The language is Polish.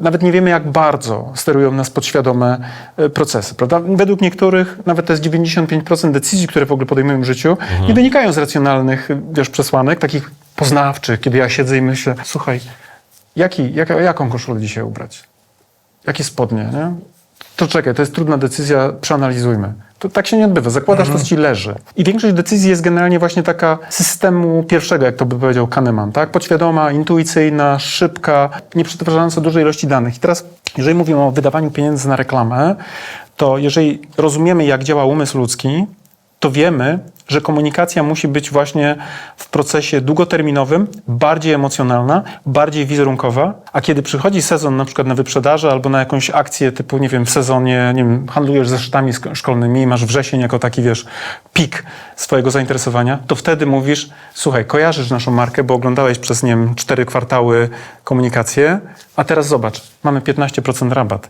Nawet nie wiemy, jak bardzo sterują nas podświadome e, procesy, prawda? Według niektórych nawet to jest 95% decyzji, które w ogóle podejmujemy w życiu, nie wynikają z racjonalnych, wiesz, przesłanek, takich poznawczych, kiedy ja siedzę i myślę, słuchaj, jaki, jaka, jaką koszulę dzisiaj ubrać? Jakie spodnie, nie? To czekaj, to jest trudna decyzja, przeanalizujmy. To tak się nie odbywa. Zakładasz, to ci leży. I większość decyzji jest generalnie właśnie taka systemu pierwszego, jak to by powiedział Kahneman, tak? Podświadoma, intuicyjna, szybka, nie przetwarzająca dużej ilości danych. I teraz, jeżeli mówimy o wydawaniu pieniędzy na reklamę, to jeżeli rozumiemy, jak działa umysł ludzki, to wiemy, że komunikacja musi być właśnie w procesie długoterminowym, bardziej emocjonalna, bardziej wizerunkowa, a kiedy przychodzi sezon na przykład na wyprzedaży albo na jakąś akcję typu, nie wiem, w sezonie, nie wiem, handlujesz zeszytami szkolnymi i masz wrzesień jako taki, wiesz, pik swojego zainteresowania, to wtedy mówisz, słuchaj, kojarzysz naszą markę, bo oglądałeś przez, nie wiem, cztery kwartały komunikację, a teraz zobacz, mamy 15% rabat.